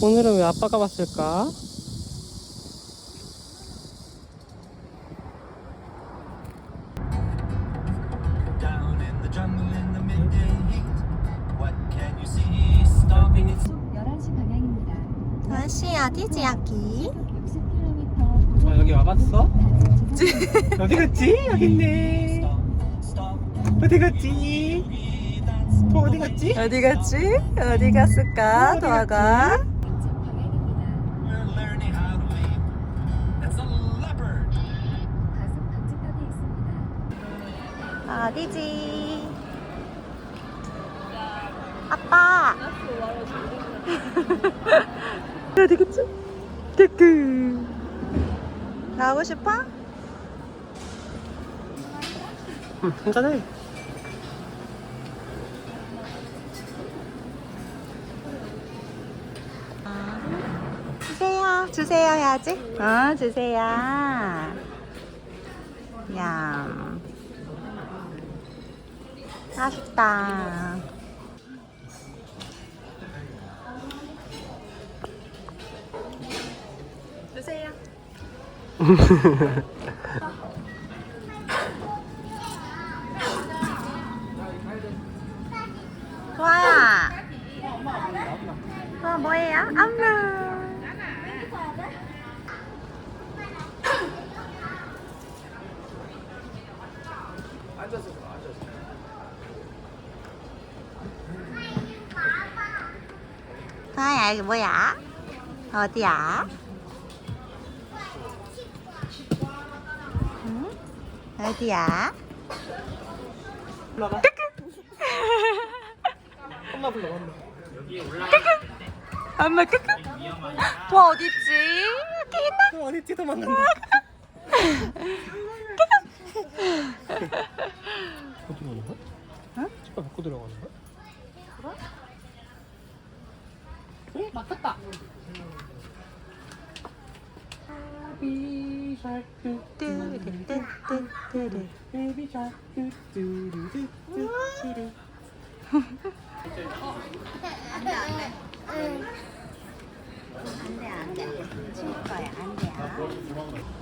오늘은 왜 아빠가 왔을까? Down in the jungle in the midday heat. What can you see? Stomping its 11시 방향입니다. 다시 어디지 여기? 60km 아, 여기 와봤어? 어디 갔지? 여기 있네. 어디 갔지? 또 어디 갔지? 어디 갔지? 어디 갔을까? 도아가 방지턱이 있습니다. 어디지? 아빠 어디 갔지? 깨끗 나오고 싶어? 응, 한잔해. 주세요 해야지. 어 주세요. 야. 맛있다. 주세요 야 이게 뭐야? 어디야? 응? 어디야? 올라가. 엄마 불러, 엄마. 엄마 끄끄 뭐 어딨지? 여기 있나? 또 어딨지? 도망간다. 어디 가는 거야? 응? 집에 갖고 들어가는 거야? 뚜루 뚜뚜뚜루 베이비 샤크 뚜뚜루뚜뚜 안돼 안돼 칠 거야 안돼요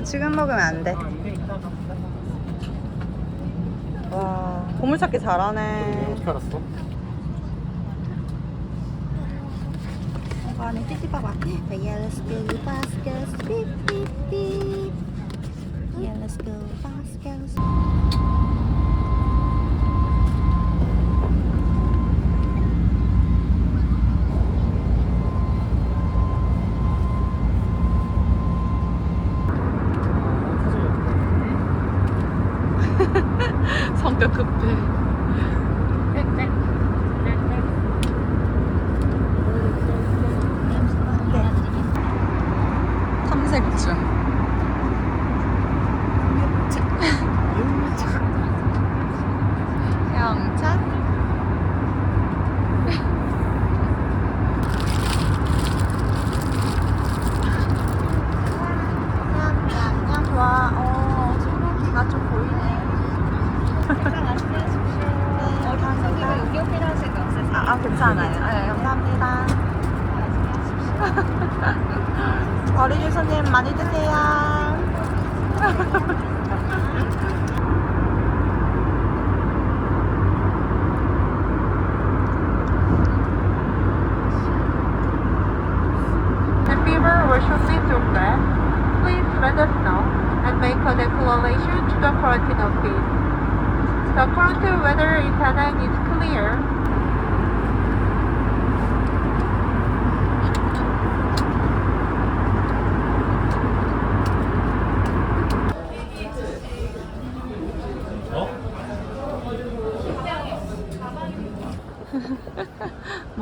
그 지금 먹으면 안돼 이따가 먹자 와 보물찾기 잘하네 어떻게 알았어? 안에 띠띠봐봐 Yeah let's go fast girls beep beep beep Yeah let's go fast 성격 급해. 탐색 중 영차 그냥 좋아 어 소고기가 좀 보이네 네, 감사합니다. 응용 필요하신 거 없으세요? 아, 아 괜찮아요. 네, 감사합니다. 어린이 손님 많이 드세요. The fever will shortly subside. Please let us know and make a declaration to the quarantine office. The quarantine weather in Penang is clear.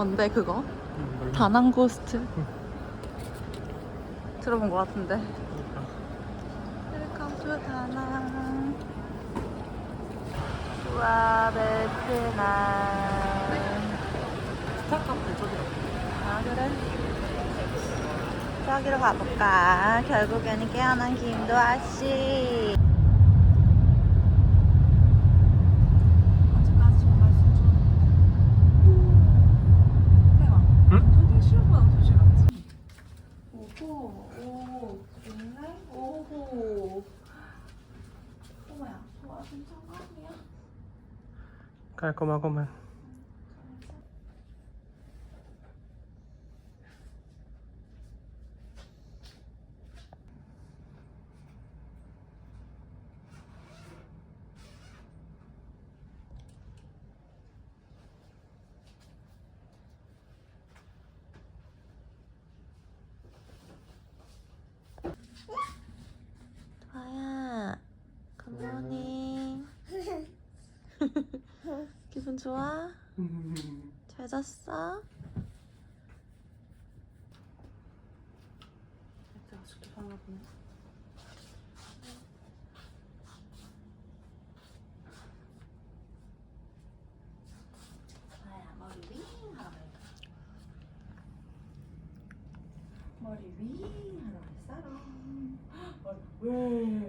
뭔데 그거? 다낭 고스트 들어본 것 같은데 웰컴 투 다낭 와 베트남 아 그래? 저기로 가볼까? 결국에는 깨어난 김도아 씨. sea, coma, coma. 기분 좋아? 잘 잤어? 머리 윙 하러 갔어. 우리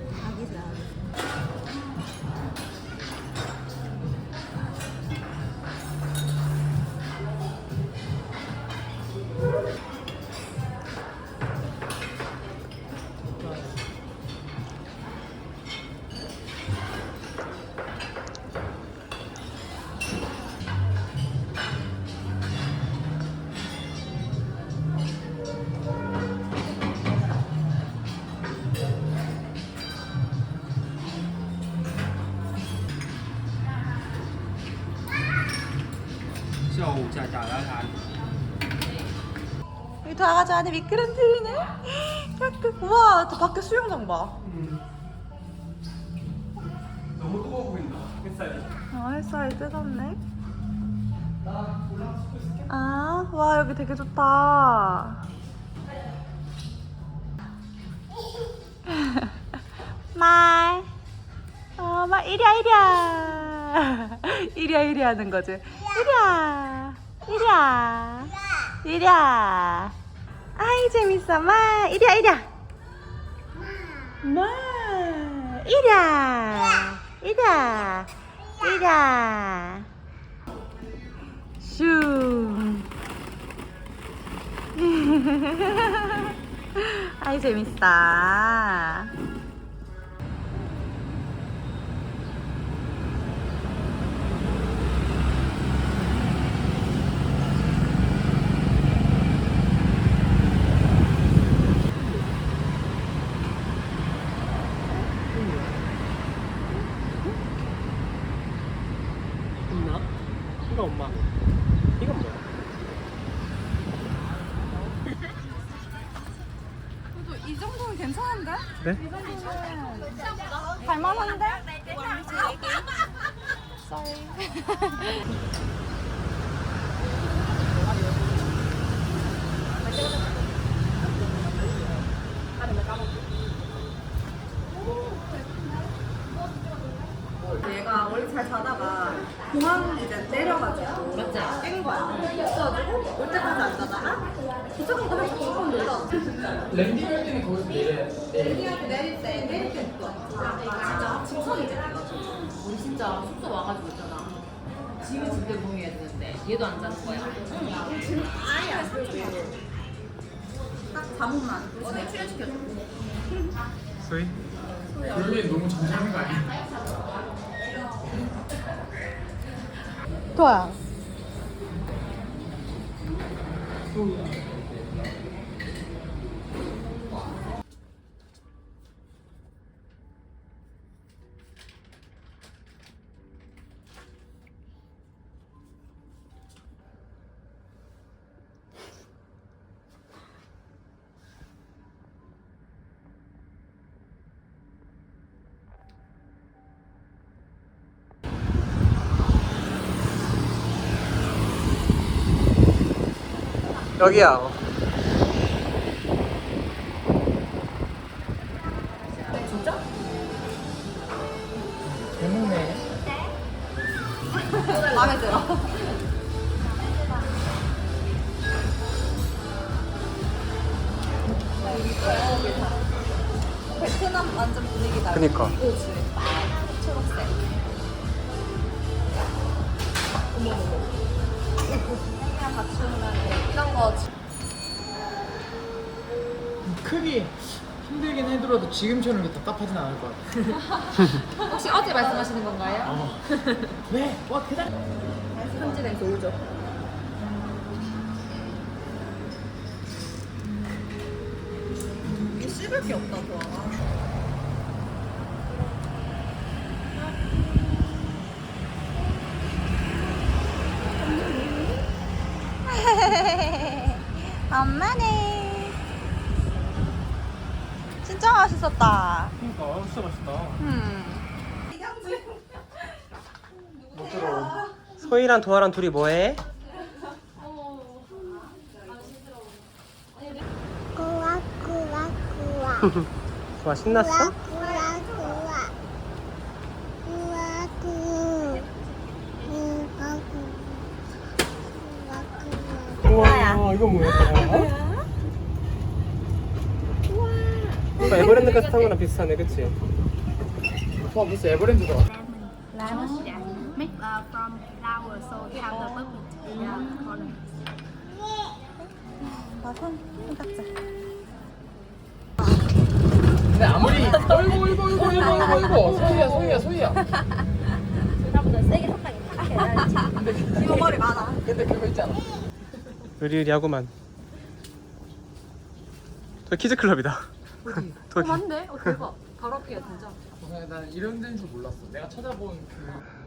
도아가지 안에 미끄럼틀이네. 야그 우와, 저 밖에 수영장 봐. 너무 뜨거워 보인다. 햇살이. 아, 햇살이 뜨겁네. 아, 와, 여기 되게 좋다. 말. 어, 말, 이리야, 이리야. 이리야, 이리야 하는 거지. 이리야. 이리야. 이리야. 재밌어. 말, 이리야, 이리야. 말, 이리야. 이리야. 이리야. 슝. 아이 재밌다. 있나? 이거 엄마. 이건 뭐야? 그래도 이 정도는 괜찮은데? 그래? 갈만한 데? 얘가 원래 잘 자다가 공항 이제 내려가지고 맞지? 깬 거야. 그래가지고 올 때까지 안 자다가 도착하고 한 30분 놀다. 랜딩 할 때는 거기서 내려. 내릴 내릴 때 내릴 때 또. 아 진짜 짐성이 돼가지고. 우리 진짜 숙소 와가지고 있잖아. 지금 집에 동의해야 되는데 얘도 안 자는 거야. 지금 아예 안. 딱 잠옷만 어제 출연시켜주고. 소희? 여기 너무 잠잠한 거 아니야? 도야. 여기야. 어. 재밌네. 마음에 들어. 베트남 완전 분위기다. 그니까. 초록색. 어머 어머. 그냥 같이 오면 이런 거 크기 힘들긴 해더라도 지금처럼 이렇게 답답하진 않을 것 같아. 혹시 어제 말씀하시는 건가요? 어. 네, 와 그냥. 현지 냄새 오죠. 이게 씹을 게 없다 좋아. 엄마네. 진짜 맛있었다. 그러니까 진짜 맛있다. 음. 소희랑 도아랑 둘이 뭐해? 꾸와 꾸와 꾸와. 좋아 신났어? 꾸와 꾸와. 꾸와 꾸. 꾸와 꾸. 우 와 이거 뭐야? 우와. 에버랜드까지 탄 거랑 비슷하네, 그치? 와 무슨 에버랜드다. Lemon make uh, from flower so you have the purple yeah, color. 나손 닦자. 근데 아무리 어이구 이거 이거 이거 이거 소희야 소희야 소희야. 나보다 세게 해야지. 이거 머리 많아. 근데 그거 있잖아. 의리의리하구만. 저 키즈 클럽이다. 저기. 맞네. 어, 대박. 바로 앞이야 진짜. 난 이런 데인 줄 몰랐어. 내가 찾아본 그.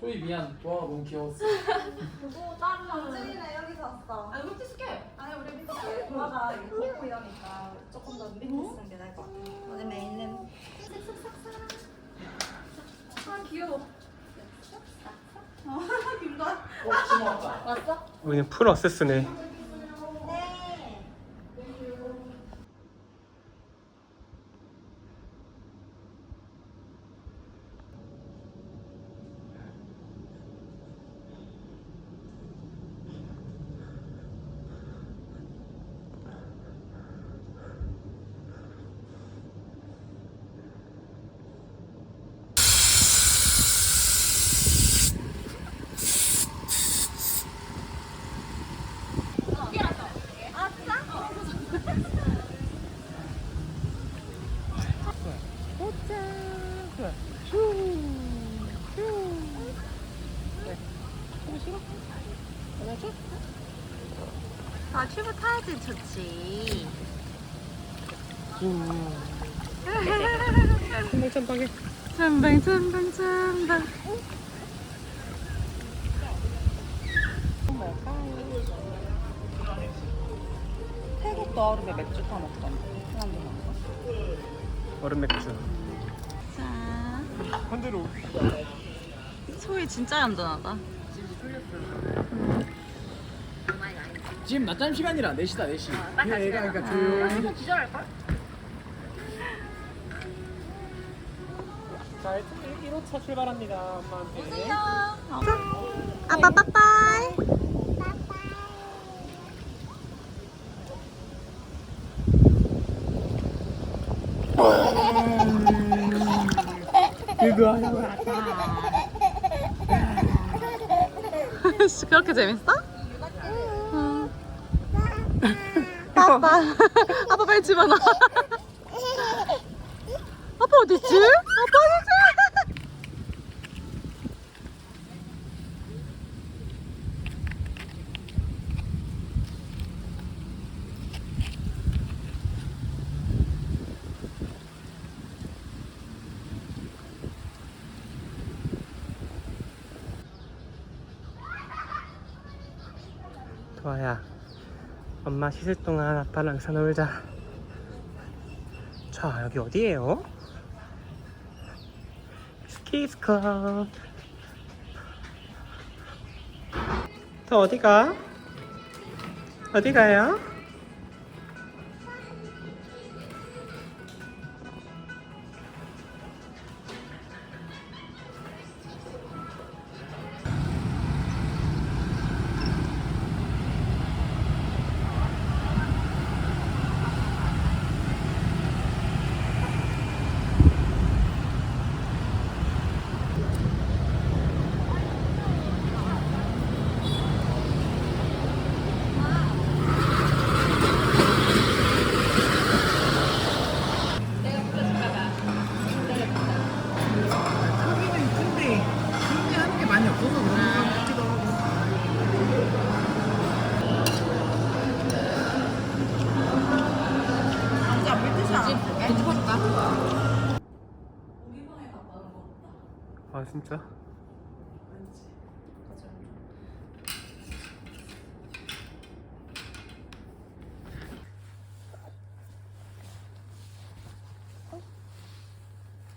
소희 미안. 도아가 너무 귀여웠어. 강진이네 여기서 왔어. 아니 밑에 쓸게. 아니 우리 밑에. 도화가 이거 덮고 이러니까 조금 더 밑에 쓰는 게 나을 것 같아. 오늘 메인은 아 귀여워. 어, 지금 왔다. 왔어? 우리는 풀 어세스네. 튜브 타야지 좋지. 깜짝깜짝해. 쭝뱅 쭝뱅 쭝뱅. 태국도 얼음에 맥주 타 먹던. 얼음 맥주. 자, 반대로. 소희 진짜 얌전하다. 지금 낮잠 시간이라 4시다 4시. 얘가 그러니까 조용히. 기절할걸? 자, 1호차 출발합니다. 엄마한테. 아빠 빠빠이. 그거 하나. 씨, 그렇게 재밌어? 아빠. 아빠 빨리 집어넣어. 아빠 어딨지? 아빠 어딨지? 좋아야 엄마 씻을 동안 아빠랑 여기서 놀자 자 여기 어디예요? 스키스컵 더 어디가? 어디 가요? 아 진짜?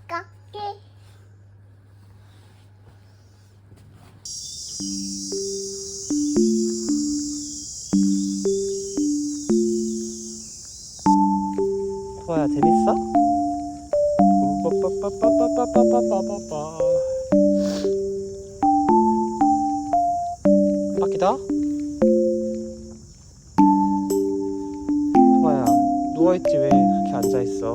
깎게. 도아야 재밌어? 빠빠빠빠빠빠빠빠빠빠 빠 바퀴다? 도아야 누워있지 왜 그렇게 앉아있어